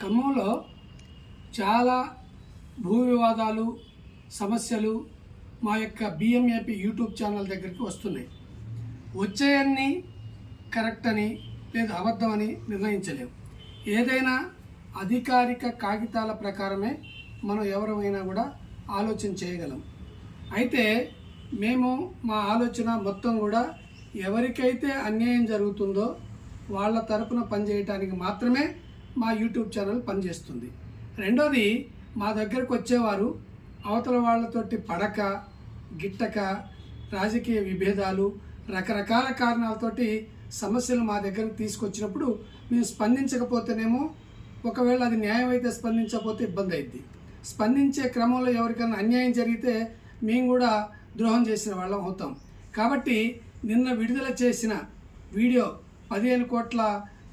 ఖమ్మంలో చాలా భూ వివాదాలు సమస్యలు మా యొక్క బిఎంఏపి యూట్యూబ్ ఛానల్ దగ్గరికి వస్తున్నాయి. వచ్చేయన్ని కరెక్ట్ అని లేదా అబద్ధం అని నిర్ణయించలేము ఏదైనా అధికారిక కాగితాల ప్రకారమే మనం ఎవరమైనా కూడా ఆలోచన చేయగలం. అయితే మేము మా ఆలోచన మొత్తం కూడా ఎవరికైతే అన్యాయం జరుగుతుందో వాళ్ళ తరపున పనిచేయటానికి మాత్రమే మా యూట్యూబ్ ఛానల్ పనిచేస్తుంది. రెండోది మా దగ్గరకు వచ్చేవారు అవతల వాళ్ళతోటి పడక గిట్టక రాజకీయ విభేదాలు రకరకాల కారణాలతోటి సమస్యలు మా దగ్గరకు తీసుకొచ్చినప్పుడు మేము స్పందించకపోతేనేమో ఒకవేళ అది న్యాయం అయితే స్పందించకపోతే ఇబ్బంది అయింది స్పందించే క్రమంలో ఎవరికైనా అన్యాయం జరిగితే మేము కూడా ద్రోహం చేసిన వాళ్ళం అవుతాం. కాబట్టి నిన్న విడుదల చేసిన వీడియో పదిహేను కోట్ల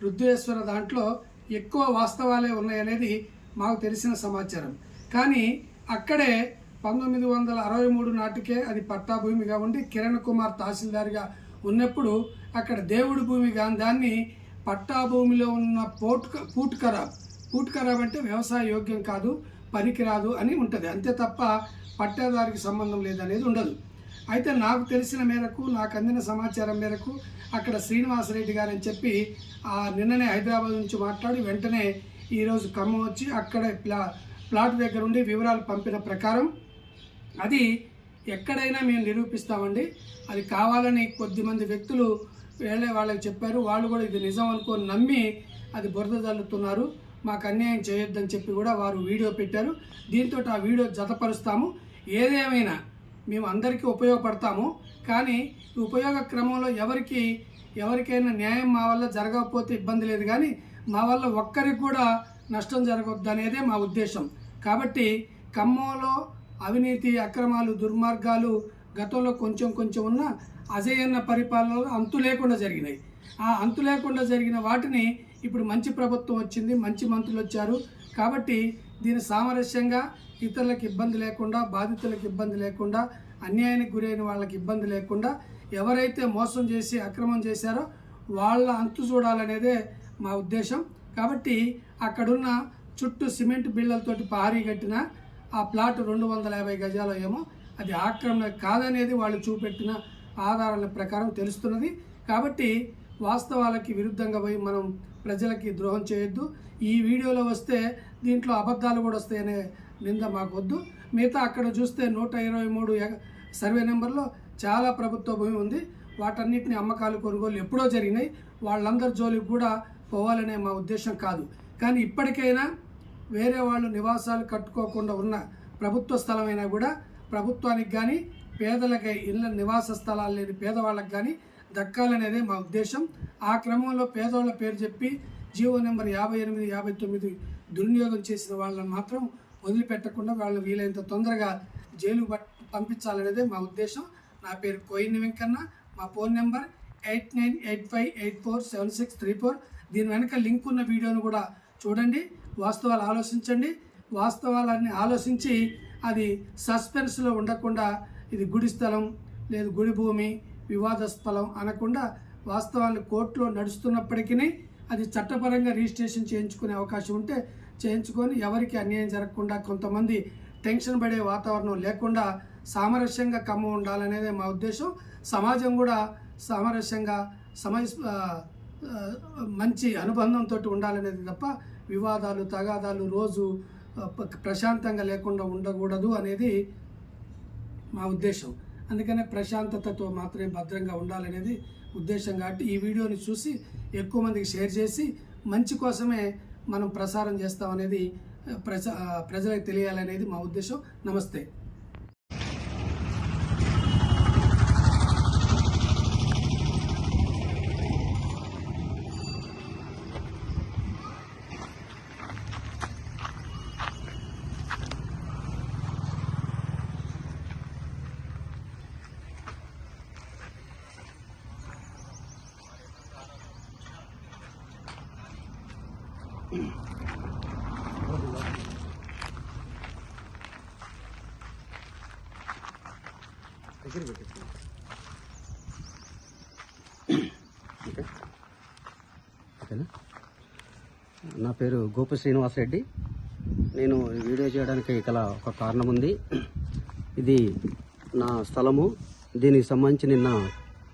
రుద్రేశ్వర దాంట్లో ఎక్కువ వాస్తవాలే ఉన్నాయనేది మాకు తెలిసిన సమాచారం. కానీ అక్కడే పంతొమ్మిది వందల అరవై మూడు నాటికే అది పట్టా భూమిగా ఉండి కిరణ్ కుమార్ తహసీల్దార్గా ఉన్నప్పుడు అక్కడ దేవుడి భూమిగా దాన్ని పట్టా భూమిలో ఉన్న పోట్ పూట్ ఖరాబ్ పూట్ ఖరాబ్ అంటే వ్యవసాయ యోగ్యం కాదు పనికిరాదు అని ఉంటుంది. అంతే తప్ప పట్టాదారికి సంబంధం లేదనేది ఉండదు. అయితే నాకు తెలిసిన మేరకు నాకు అందిన సమాచారం మేరకు అక్కడ శ్రీనివాసరెడ్డి గారు అని చెప్పి ఆ నిన్ననే హైదరాబాద్ నుంచి మాట్లాడి వెంటనే ఈరోజు ఖమ్మం వచ్చి అక్కడ ప్లా ప్లాట్ దగ్గర ఉండి వివరాలు పంపిన ప్రకారం అది ఎక్కడైనా మేము నిరూపిస్తామండి. అది కావాలని కొద్దిమంది వ్యక్తులు వేరే వాళ్ళకి చెప్పారు. వాళ్ళు కూడా ఇది నిజం అనుకొని నమ్మి అది బురద జల్లుతున్నారు. మాకు అన్యాయం చేయొద్దని చెప్పి కూడా వారు వీడియో పెట్టారు. దీంతో ఆ వీడియో జతపరుస్తాము. ఏదేమైనా మేము అందరికీ ఉపయోగపడతాము. కానీ ఉపయోగ క్రమంలో ఎవరికి ఎవరికైనా న్యాయం మా వల్ల జరగకపోతే ఇబ్బంది లేదు. కానీ మా వల్ల ఒక్కరికి కూడా నష్టం జరగవద్దు అనేదే మా ఉద్దేశం. కాబట్టి ఖమ్మంలో అవినీతి అక్రమాలు దుర్మార్గాలు గతంలో కొంచెం కొంచెం ఉన్న అజయన్న పరిపాలనలో అంతు లేకుండా జరిగినాయి. ఆ అంతు లేకుండా జరిగిన వాటిని ఇప్పుడు మంచి ప్రభుత్వం వచ్చింది మంచి మంత్రులు వచ్చారు. కాబట్టి దీని సామరస్యంగా ఇతరులకు ఇబ్బంది లేకుండా బాధితులకు ఇబ్బంది లేకుండా అన్యాయానికి గురైన వాళ్ళకి ఇబ్బంది లేకుండా ఎవరైతే మోసం చేసి అక్రమం చేశారో వాళ్ళ అంతు చూడాలనేదే మా ఉద్దేశం. కాబట్టి అక్కడున్న చుట్టూ సిమెంట్ బిళ్ళలతోటి పారీ కట్టిన ఆ ప్లాట్ రెండు వందల యాభై గజాలు ఏమో అది ఆక్రమణ కాదనేది వాళ్ళు చూపెట్టిన ఆధారాల ప్రకారం తెలుస్తున్నది. కాబట్టి వాస్తవాలకి విరుద్ధంగా పోయి మనం ప్రజలకి ద్రోహం చేయొద్దు. ఈ వీడియోలో వస్తే దీంట్లో అబద్ధాలు కూడా వస్తాయనే నింద మాకు వద్దు మిగతా అక్కడ చూస్తే నూట ఇరవై మూడు సర్వే నెంబర్లో చాలా ప్రభుత్వ భూమి ఉంది. వాటన్నిటిని అమ్మకాలు కొనుగోలు ఎప్పుడో జరిగినాయి. వాళ్ళందరి జోలికి కూడా పోవాలనే మా ఉద్దేశం కాదు. కానీ ఇప్పటికైనా వేరే వాళ్ళు నివాసాలు కట్టుకోకుండా ఉన్న ప్రభుత్వ స్థలమైనా కూడా ప్రభుత్వానికి కానీ పేదలకి ఇళ్ళ నివాస స్థలాలు లేని పేదవాళ్ళకి కానీ దక్కాలనేదే మా ఉద్దేశం. ఆ క్రమంలో పేదవాళ్ళ పేరు చెప్పి జీవో నెంబర్ యాభై ఎనిమిది యాభై తొమ్మిది దుర్వినియోగం చేసిన వాళ్ళని మాత్రం వదిలిపెట్టకుండా వాళ్ళని వీలైనంత తొందరగా జైలు పంపించాలనేదే మా ఉద్దేశం. నా పేరు కోయిన్ వెంకన్న. మా phone number eight nine eight five eight four seven six three four. దీని వెనక లింక్ ఉన్న వీడియోను కూడా చూడండి వాస్తవాలు ఆలోచించండి. వాస్తవాలన్నీ ఆలోచించి అది సస్పెన్స్లో ఉండకుండా ఇది గుడి స్థలం లేదు గుడి భూమి వివాదస్పలం అనకుండా వాస్తవాన్ని కోర్టులో నడుస్తున్నప్పటికీ అది చట్టపరంగా రిజిస్ట్రేషన్ చేయించుకునే అవకాశం ఉంటే చేయించుకొని ఎవరికి అన్యాయం జరగకుండా కొంతమంది టెన్షన్ పడే వాతావరణం లేకుండా సామరస్యంగా కమ్మ ఉండాలనేదే మా ఉద్దేశం. సమాజం కూడా సామరస్యంగా సమయ మంచి అనుబంధంతో ఉండాలనేది తప్ప వివాదాలు తగాదాలు రోజు ప్రశాంతంగా లేకుండా ఉండకూడదు అనేది మా ఉద్దేశం. అందుకనే ప్రశాంతతతో మాత్రమే భద్రంగా ఉండాలనేది ఉద్దేశం కాబట్టి ఈ వీడియోని చూసి ఎక్కువ మందికి షేర్ చేసి మంచి కోసమే మనం ప్రసారం చేస్తామనేది ప్రజ ప్రజలకు తెలియాలనేది మా ఉద్దేశం. నమస్తే. ఓకేనా? నా పేరు గోపు శ్రీనివాస్ రెడ్డి. నేను వీడియో చేయడానికి గల ఒక కారణం ఉంది. ఇది నా స్థలము. దీనికి సంబంధించి నిన్న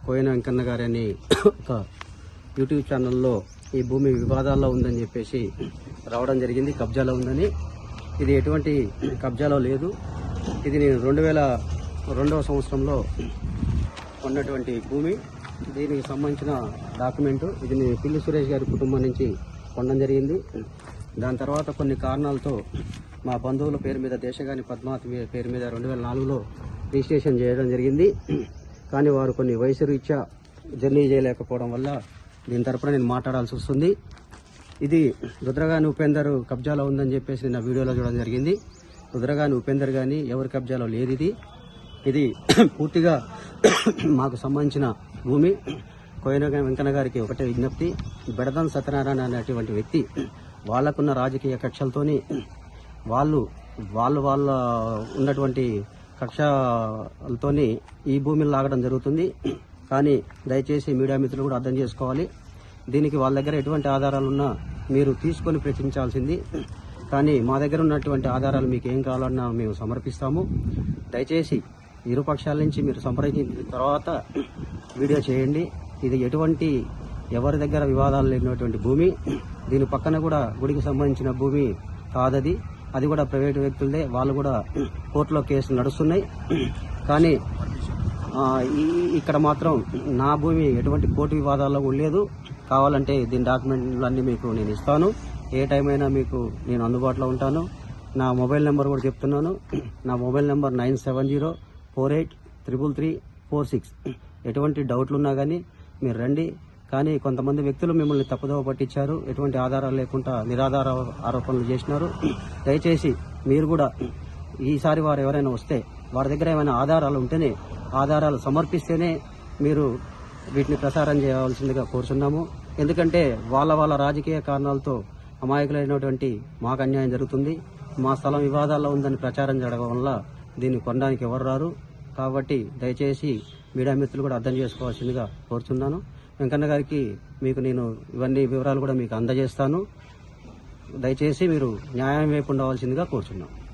కోయన వెంకన్న గారని ఒక యూట్యూబ్ ఛానల్లో ఈ భూమి వివాదాల్లో ఉందని చెప్పేసి రావడం జరిగింది కబ్జాలో ఉందని. ఇది ఎటువంటి కబ్జాలో లేదు. ఇది నేను రెండు వేల రెండవ సంవత్సరంలో ఉన్నటువంటి భూమి. దీనికి సంబంధించిన డాక్యుమెంటు ఇది నేను పిల్లి సురేష్ గారి కుటుంబం నుంచి కొనడం జరిగింది. దాని తర్వాత కొన్ని కారణాలతో మా బంధువుల పేరు మీద దేశగాని పద్మావతి పేరు మీద రెండు వేల నాలుగులో రిజిస్ట్రేషన్ చేయడం జరిగింది. కానీ వారు కొన్ని వయసు రీత్యా జర్నీ చేయలేకపోవడం వల్ల దీని తరపున నేను మాట్లాడాల్సి వస్తుంది. ఇది రుద్రగాని ఉపేందర్ కబ్జాలో ఉందని చెప్పేసి నిన్న వీడియోలో చూడడం జరిగింది. రుద్రగాని ఉపేందర్ కానీ ఎవరి కబ్జాలో లేదు ఇది. ఇది పూర్తిగా మాకు సంబంధించిన భూమి. కోయిన వెంకన్న గారికి ఒకటే విజ్ఞప్తి. బెడదన్ సత్యనారాయణ అనేటువంటి వ్యక్తి వాళ్ళకున్న రాజకీయ కక్షలతోని వాళ్ళు వాళ్ళు వాళ్ళ ఉన్నటువంటి కక్షలతోని ఈ భూమిని లాగడం జరుగుతుంది. కానీ దయచేసి మీడియా మిత్రులు కూడా అర్థం చేసుకోవాలి. దీనికి వాళ్ళ దగ్గర ఎటువంటి ఆధారాలు ఉన్నా మీరు తీసుకొని ప్రశ్నించాల్సింది కానీ మా దగ్గర ఉన్నటువంటి ఆధారాలు మీకు ఏం కావాలన్నా మేము సమర్పిస్తాము. దయచేసి ఇరు పక్షాల నుంచి మీరు సంప్రదించిన తర్వాత వీడియో చేయండి. ఇది ఎటువంటి ఎవరి దగ్గర వివాదాలు లేనటువంటి భూమి. దీని పక్కన కూడా గుడికి సంబంధించిన భూమి కాదది. అది కూడా ప్రైవేటు వ్యక్తులదే. వాళ్ళు కూడా కోర్టులో కేసులు నడుస్తున్నాయి. కానీ ఇక్కడ మాత్రం నా భూమి ఎటువంటి కోర్టు వివాదాల్లో కూడా లేదు. కావాలంటే దీని డాక్యుమెంట్లన్నీ మీకు నేను ఇస్తాను. ఏ టైం అయినా మీకు నేను అందుబాటులో ఉంటాను. నా మొబైల్ నెంబర్ కూడా చెప్తున్నాను. నా mobile number nine seven zero four eight triple three four six. ఎటువంటి డౌట్లు ఉన్నా కానీ మీరు రండి. కానీ కొంతమంది వ్యక్తులు మిమ్మల్ని తప్పుదోవ పట్టించారు. ఎటువంటి ఆధారాలు లేకుండా నిరాధార ఆరోపణలు చేసినారు. దయచేసి మీరు కూడా ఈసారి వారు ఎవరైనా వస్తే వారి దగ్గర ఏమైనా ఆధారాలు ఉంటేనే ఆధారాలు సమర్పిస్తేనే మీరు వీటిని ప్రసారం చేయవలసిందిగా కోరుచున్నాము. ఎందుకంటే వాళ్ళ వాళ్ళ రాజకీయ కారణాలతో అమాయకులైనటువంటి మాకు అన్యాయం జరుగుతుంది. మా స్థలం వివాదాల్లో ఉందని ప్రచారం జరగడం వల్ల దీన్ని కొనడానికి ఎవరు రారు. కాబట్టి దయచేసి మీడియా మిత్రులు కూడా అర్థం చేసుకోవాల్సిందిగా కోరుచున్నాను. వెంకన్న గారికి మీకు నేను ఇవన్నీ వివరాలు కూడా మీకు అందజేస్తాను. దయచేసి మీరు న్యాయం వైపు ఉండవలసిందిగా కోరుచున్నాను